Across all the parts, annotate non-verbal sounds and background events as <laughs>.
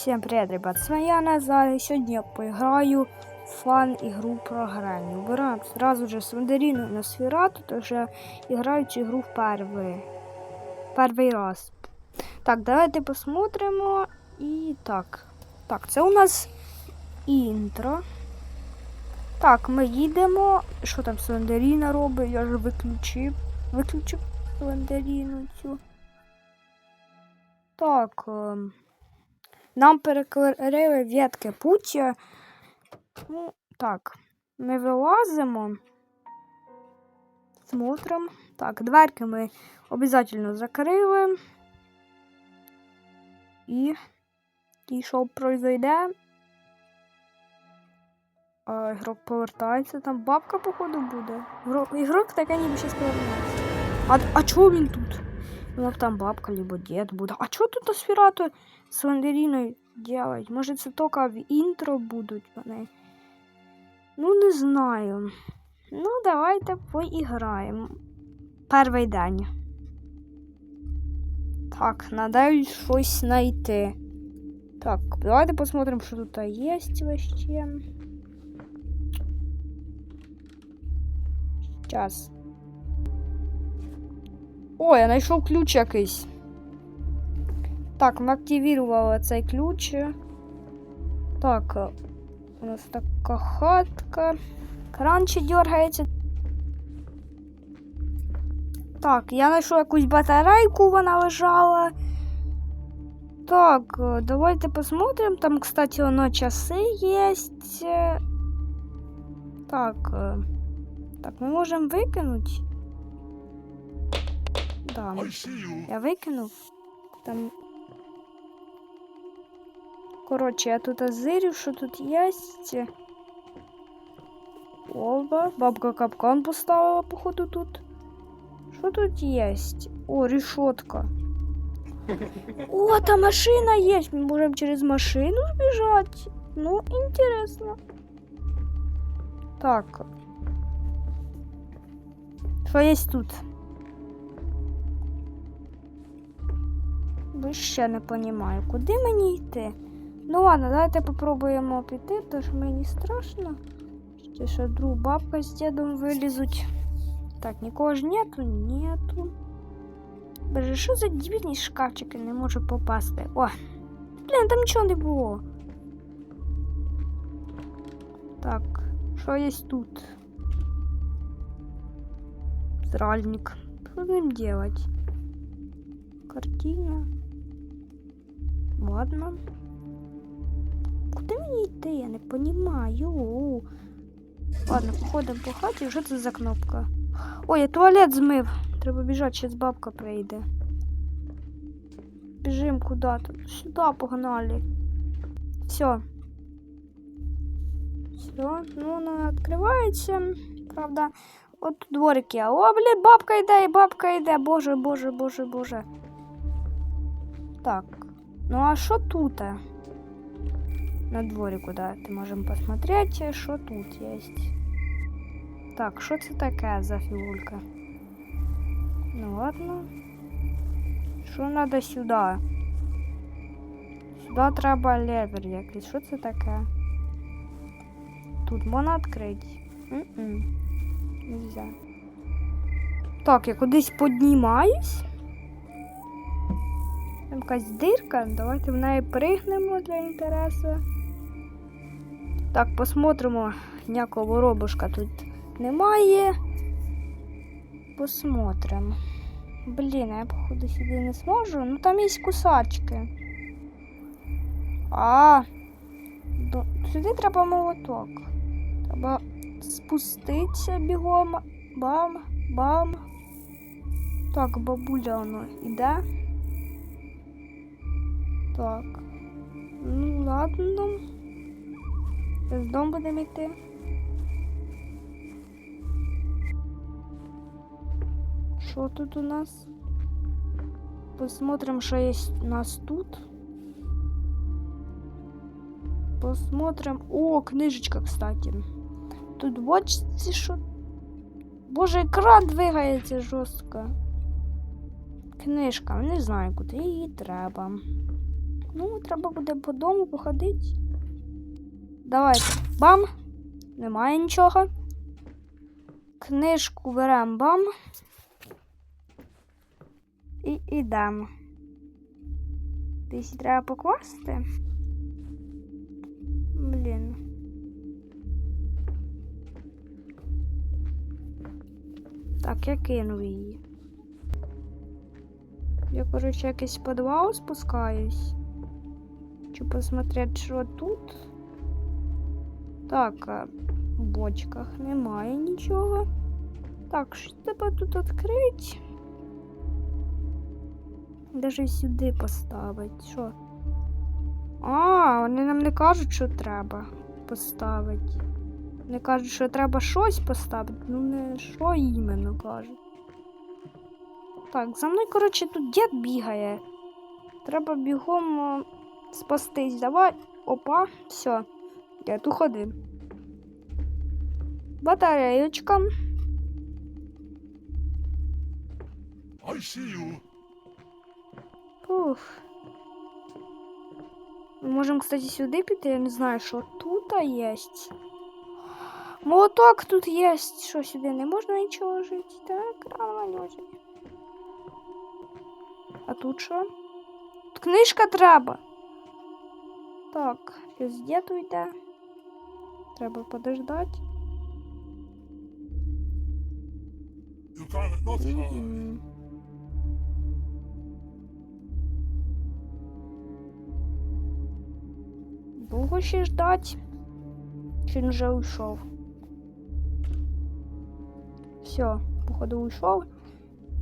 Всем привет, ребят, с вами я Назар, и сегодня я поиграю в фан-игру про грань. Убираем сразу же Свандерину на Сферату, то что я играю игру в первый, первый раз. Так, давайте посмотримо. І так. Так, це у нас інтро. Так, ми їдемо. Що там Свандеріна робить? Я ж виключив. Виключив Свандеріну цю. Так. Нам перекрили ветки пуття. Ну, так, ми вилазимо. Смотрим. Так, дверки ми обов'язково закрили. І. І що произойде? А, ігрок повертається, там бабка, походу, буде. Ігрок таке ніби щось повернеться. А, а чого він тут? Ну, там бабка, либо дед буде. А чого тут Асфірату з Вандеріною делать? Може це тільки в інтро будуть вони? Ну, не знаю. Ну, давайте поіграємо. Перший день. Так, надо щось знайти. Так, давайте посмотрим, що тут є вообще. Сейчас. О, я знайшов ключ якийсь. Так, ми активували цей ключ. Так, у нас така хатка. Кран ще дергається. Так, я знайшов якусь батарейку, вона лежала. Так, давайте посмотрим. Там, кстати, воно часи есть. Так, так, ми можемо викинути. Да. Я викинув. Там. Коротше, я тут зирю, що тут є. Оба. Бабка капкан поставила, походу, тут. Що тут є? О, решетка. <laughs> О, там машина є. Ми можемо через машину збіжати. Ну, інтересно. Так. Що є тут? Ще не розумію, куди мені йти? Ну ладно, давайте попробуємо піти, що мені страшно. Ще що друг бабка з дідом вилізуть. Так, нікого ж нету, нету. Боже, що за дивні шкафчики не можу попасти? О! Блін, там нічого не було. Так, що є тут? Зральник. Що з ним делать? Картина. Ладно. Куди мені йти? Я не понімаю. Ладно, походимо по хаті. Що це за кнопка? Ой, я туалет змив. Треба біжати, зараз бабка прийде. Біжим куди-то. Сюди погнали. Все. Все, ну вона відкривається. Правда, от тут дворик. О, блін, бабка йде, і бабка йде. Боже, боже, боже, боже. Так. Ну а що тут? На дворику, да, ти можемо посмотрети, що тут є. Так, що це таке за фігурка? Ну ладно. Що треба сюди? Сюди треба левер якийсь. Що це таке? Тут можна відкрити? М-м. Нельзя. Так, я кудись піднімаюсь. Там якась дирка. Давайте в неї пригнемо для інтересу. Так, посмотримо. Ніякого воробушка тут немає. Посмотрим. Блін, я походу сюди не зможу. Ну там є кусачки. А, сюди треба молоток. Треба спуститися бігом. Бам, бам. Так, бабуля воно іде. Так. Ну, ладно. З дому будемо йти. Що тут у нас? Посмотрим, що є у нас тут. Посмотрим. О, книжечка, кстати. Тут бачите, що. Боже, екран двигається жорстко. Книжка, не знаю, куди її треба. Ну, треба буде по дому походити. Давайте. Бам! Немає нічого. Книжку беремо бам. І ідемо. Десь треба покласти. Блін. Так, я кинув її. Я, коротше, якийсь підвал спускаюсь. Хочу посмотреть, що тут. Так, а в бочках немає нічого. Так, що тебе тут відкрити? Даже сюди поставить. Що? А, вони нам не кажуть, що треба поставити. Вони кажуть, що треба щось поставити. Ну не що іменно кажуть. Так, за мною, коротше, тут дід бігає. Треба бігом спастись. Давай. Опа, все. Дід, уходи. Батареєчка. I see you. Ух. Ми можемо, кстати, сюди піти. Я не знаю, що тут є. Молоток тут є. Що сюди не можна нічого жити? Так, нормально. А тут що? Тут книжка треба. Так, діду йде. Треба подождати. Довго ще ждать? Чи він вже уйшов? Все, походу уйшов.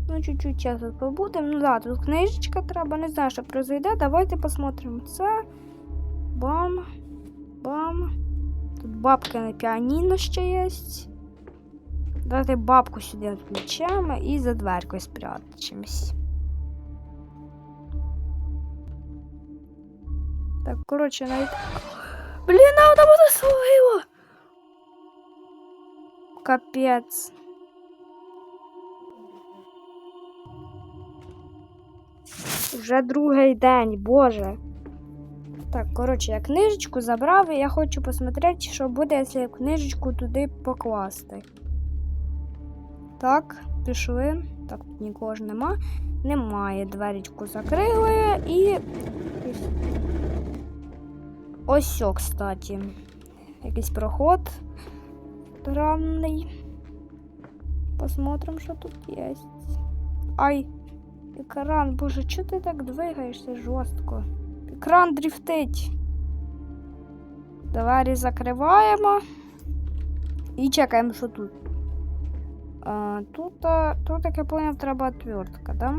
Ну, чуть-чуть час побудемо. Ну да, тут книжечка треба, не знаю, що произойде. Давайте посмотрим. Це. Бам. Бам. Тут бабка на піаніно ще є. Давайте бабку сюди відключаємо і за дверкою спрячемось. Так, коротше, навіть. Блін, а вона буде словила! Капець. Вже другий день, боже. Так, коротше, я книжечку забрав, і я хочу посмотрети, що буде, якщо я книжечку туди покласти. Так, пішли. Так, тут нікого ж нема. Немає. Дверечку закрили і. Ось, о, кстати. Якийсь проход странний. Посмотрим, що тут є. Ай, екран, боже, чого ти так двигаєшся жорстко? Екран дрифтить. Двері закриваємо. І чекаємо, що тут. А, тут, а, тут, як я понял, треба отвертка, да?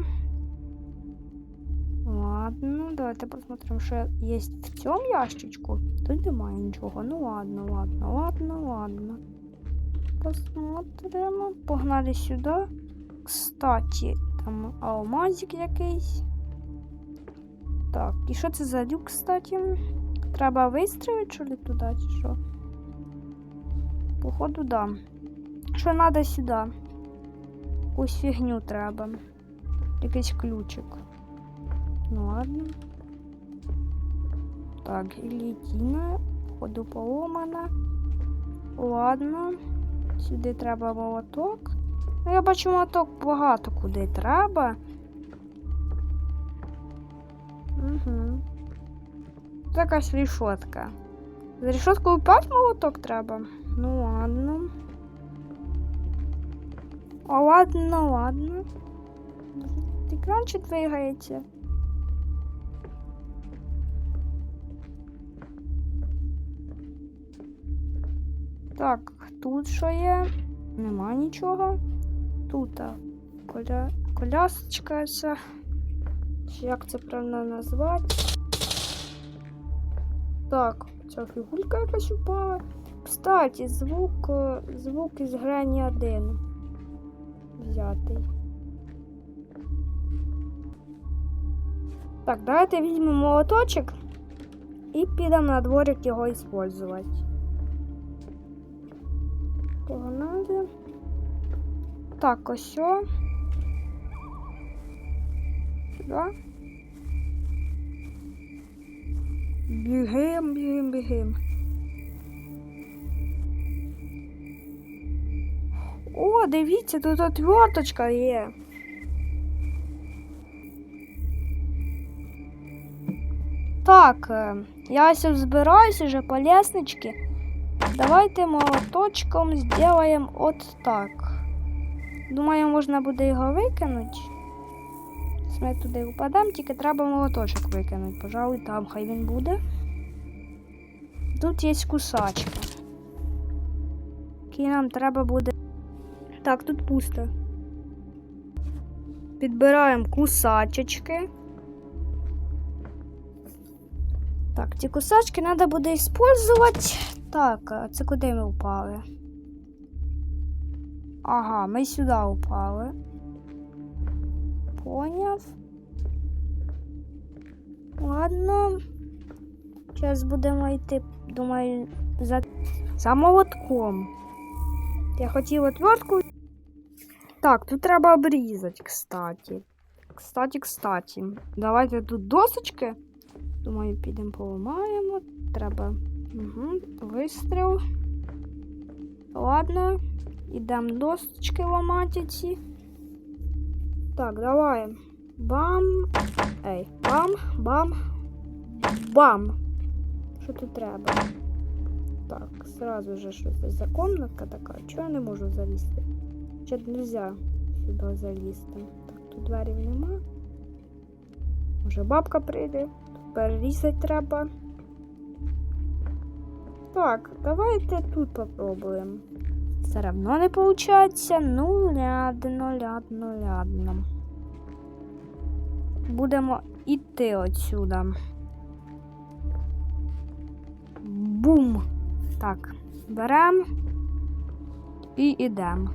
Ладно, давайте посмотрим, що є в цьому ящичку. Тут немає нічого. Ну ладно, ладно, ладно, ладно. Посмотримо. Погнали сюди. Кстати, там алмазик якийсь. Так, і що це за люк, кстати? Треба вистрілити, що ли, туди, чи що? Походу, да. Що треба сюди? Якусь фігню треба. Якийсь ключик. Ну ладно. Так, гильотина. Походу поломана. Ладно. Сюди треба молоток. Ну, я бачу молоток багато куди треба. Угу. Це якась рішотка. З рішоткою 5 молоток треба. Ну ладно. А ладно, ладно. Екран чи двигається? Так, тут що є? Нема нічого. Тут коля... колясочка ця. Чи як це правильно назвати? Так, ця фігулька якась упала. Кстати, звук, е, звук із грані 1 взятий. Так, давайте візьмемо молоточок і підемо на дворик його використовувати. Погнали. Так, ось. о. Сюди. Бігим, бігим, бігим. О, дивіться, тут отверточка є. Так, е, я ось збираюсь уже по лестничке. Давайте молоточком сделаем от так. Думаю, можна буде його викинути. Ми туди впадемо, тільки треба молоточок викинути. Пожалуй, там хай він буде. Тут є кусачка. Який нам треба буде. Так, тут пусто. Підбираємо кусачечки. Так, ці кусачки треба буде використовувати. Так, а це куди ми впали? Ага, ми сюди упали. Поняв. Ладно. Зараз будемо йти, думаю, за, за молотком. Я хотів отвертку. Так, тут треба обрізати, кстати. Кстати, кстати. Давайте тут досочки. Думаю, підемо поламаємо. Треба. Угу, вистріл. Ладно. Ідемо досочки ламати ці. Так, давай. Бам. Ей, бам, бам. Бам. Що тут треба? Так, сразу же що це за комнатка така. Чого я не можу залізти? Чи нельзя сюди залізти? Так, тут дверів нема. Може бабка прийде. Тут перерізати треба. Так, давайте тут попробуємо. Все равно не виходить. Ну, ладно, ладно, ладно. Будемо йти отсюда. Бум! Так, беремо і йдемо.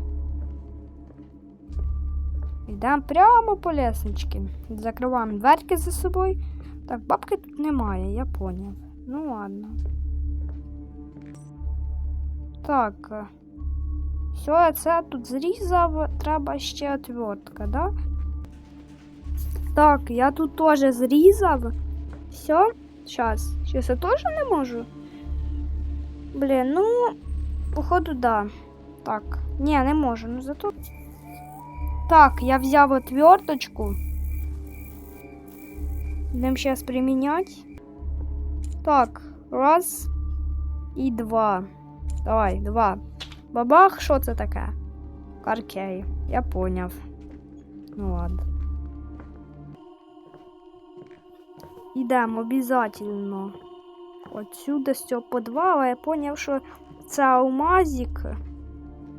Йдемо прямо по лестничці. Закриваємо дверки за собою. Так, бабки тут немає, я поняв. Ну ладно. Так. е, Все, я це тут зрізав, треба ще отвертка, да? Так, я тут теж зрізав. Все, зараз. Зараз я теж не можу. Блін, ну, походу, да. Так. Ні, не можу, ну зато. Так, я взяв отверточку. Будемо зараз приміняти. Так, раз і два. Давай, два. Бабах, що це таке? Каркей. Я поняв. Ну ладно. Ідемо обязательно. Отсюда з цього подвала я поняв, що це алмазик.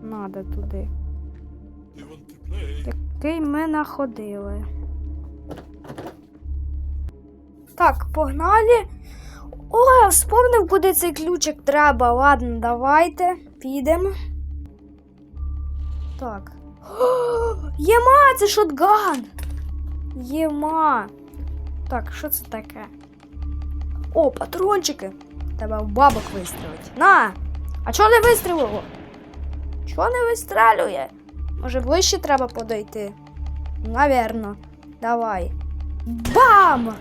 Надо туди. Який ми находили. Так, погнали. О, я вспомнив, куди цей ключик треба. Ладно, давайте. Підемо. Так. <gasps> Єма, це шотган. Єма. Так, що це таке? О, патрончики. Треба в бабок вистрілити. На! А чого не вистрілило? Чого не вистрелює? Може, ближче треба подойти? Наверно. Давай. Бам!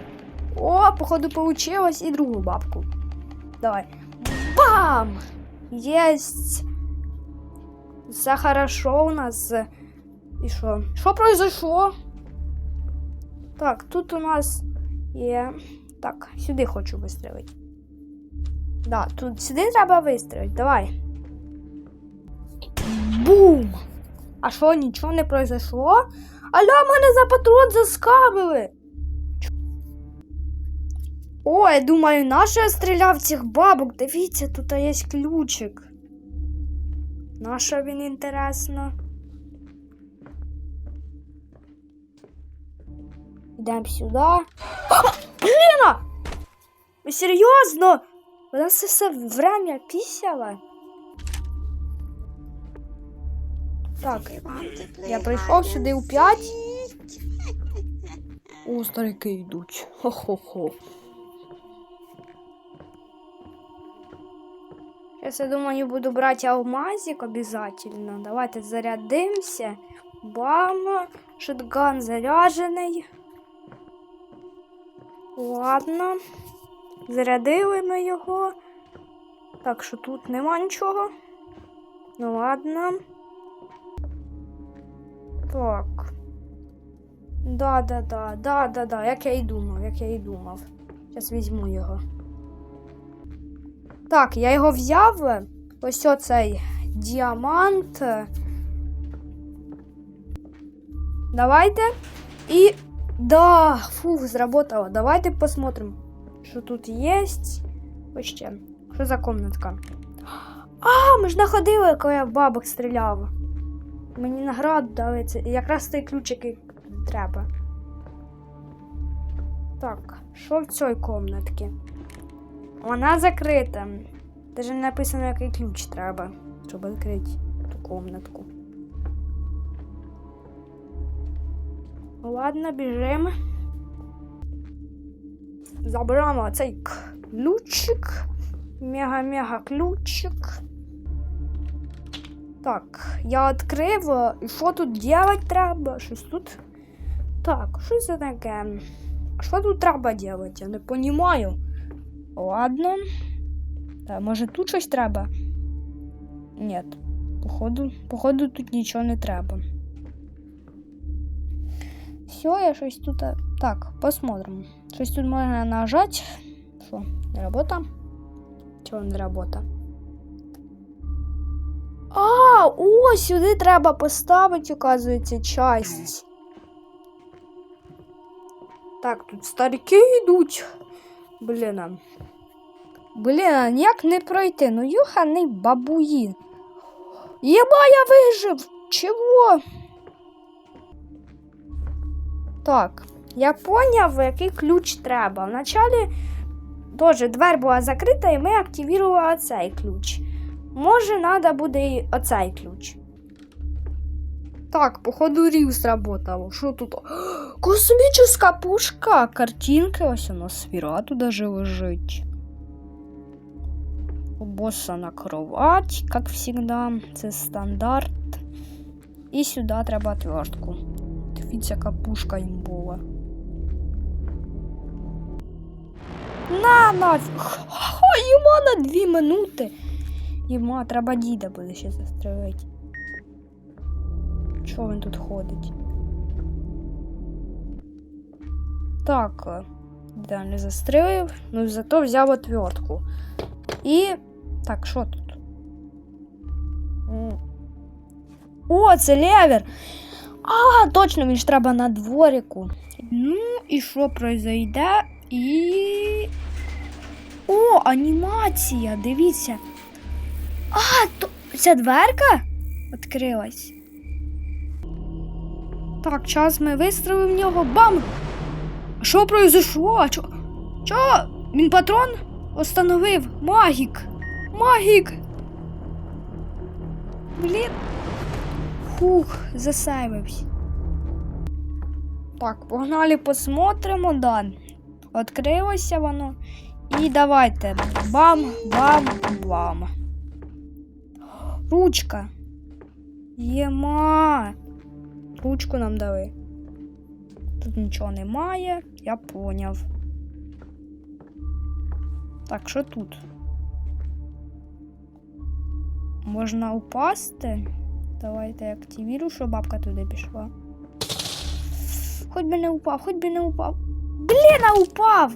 О, походу, получилось і другу бабку. Давай. Бам! Єсть! Все хорошо у нас. І що? Що произошло? Так, тут у нас є. Так, сюди хочу вистрілити. Да, тут сюди треба вистрілити. Давай. Бум! А що, нічого не произошло? Аля, мене за патрон заскамили. О, я думаю, наш я стріляв цих бабок. Дивіться, тут є ключик. Наша він інтересно. Йдемо сюди. Бліна! Ви серйозно? Вона це все время пісяла. Так, я прийшов сюди у 5. О, старики йдуть. Хо-хо-хо. Я думаю, буду брать алмазик обязательно. Давайте зарядимся. Бам! Шотган заряженный. Ладно. Зарядили ми його. Так що тут нема нічого. Ну ладно. Так. Да, да, да, да, да, да, як я і думав, як я і думав. Зараз візьму його. Так, я його взяв. Ось оцей діамант. Давайте. І. Да, фух, зработало. Давайте посмотрим, що тут. Ось ще. Що за комнатка? А, ми ж находили, коли я в бабок стріляв. Мені награду дали це. Якраз той ключик треба. Так, що в цій комнатці? Вона закрита. Даже не написано, який ключ треба, щоб відкрити ту комнатку. Ладно, біжимо. Заберемо цей ключик. Мега-мега ключик. Так, я відкрив. І що тут делать треба? Щось тут. Так, що це таке? Що тут треба делать? Я не понимаю. Ладно. Та, може тут щось треба? Ні. Походу, походу тут нічого не треба. Все, я щось тут. а, Так, посмотрим. Щось тут можна нажати. Що, не робота? Чого не робота? А, о, сюди треба поставити, оказується, часть. Так, тут старики йдуть. Блін. Блін, ніяк не пройти. Ну юханий бабуїн. Єба, я вижив! Чого? Так, я поняв, який ключ треба. Вначалі теж двері була закрита, і ми активували цей ключ. Може, треба буде і оцей ключ. Так, походу рів сработало. Що тут? <gasps> Космічна пушка. Картинка ось у нас свірату даже лежить. У босса на кровать, как всегда. Це стандарт. І сюди треба отвертку. Дивіться, яка пушка їм була. На нафіг. Ха, йому на дві минути. Йому треба діда буде ще застрелити. Чого він тут ходить? Так, е, да, не застрелив, ну зато взяв отвертку. І. Так, що тут? О, це левер! А, точно, він ж треба на дворику. Ну, і що произойде? І. О, анімація! Дивіться. А, то ця дверка відкрилась. Так, час ми вистрелили в нього. Бам! А Що произошло? Чо? Чо? Він патрон остановив. Магік! Магік! Блін. Фух, засейвився. Так, погнали посмотримо, да. Відкрилося воно. І давайте. Бам, бам, бам. Ручка. Єма. Ручку нам дали. Тут нічого немає, я поняв. Так, що тут? Можна упасти. Давайте я активірую, щоб бабка туди пішла. Хоч би не упав, хоч би не упав. Блін, а упав!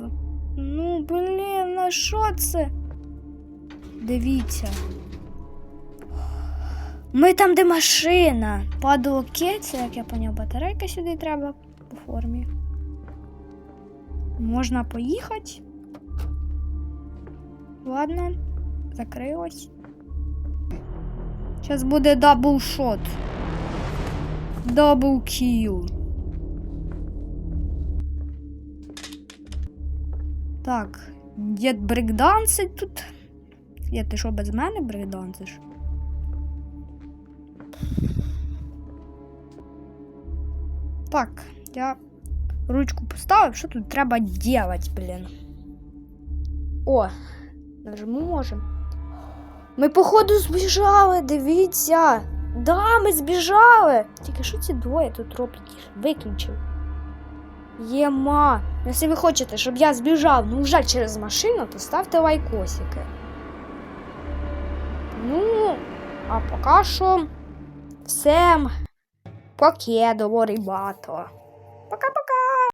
Ну, блін, на що це? Дивіться. Ми там, де машина. Падало це, як я поняв, батарейка сюди треба по формі. Можна поїхати. Ладно, закрилось. Зараз буде дабл шот. Дабл кіл. Так, дід брейкдансить тут. Я ти що без мене брейкдансиш? Так, я ручку поставив, що тут треба делать, блін. О, нажму можем. Ми, походу, збіжали, дивіться. Да, ми збіжали. Тільки що ці двоє тут роблять? Виключив. Єма. Якщо ви хочете, щоб я збіжав, ну вже через машину, то ставте лайкосики. Ну, а поки що Всем покедово, бато. Пока-пока.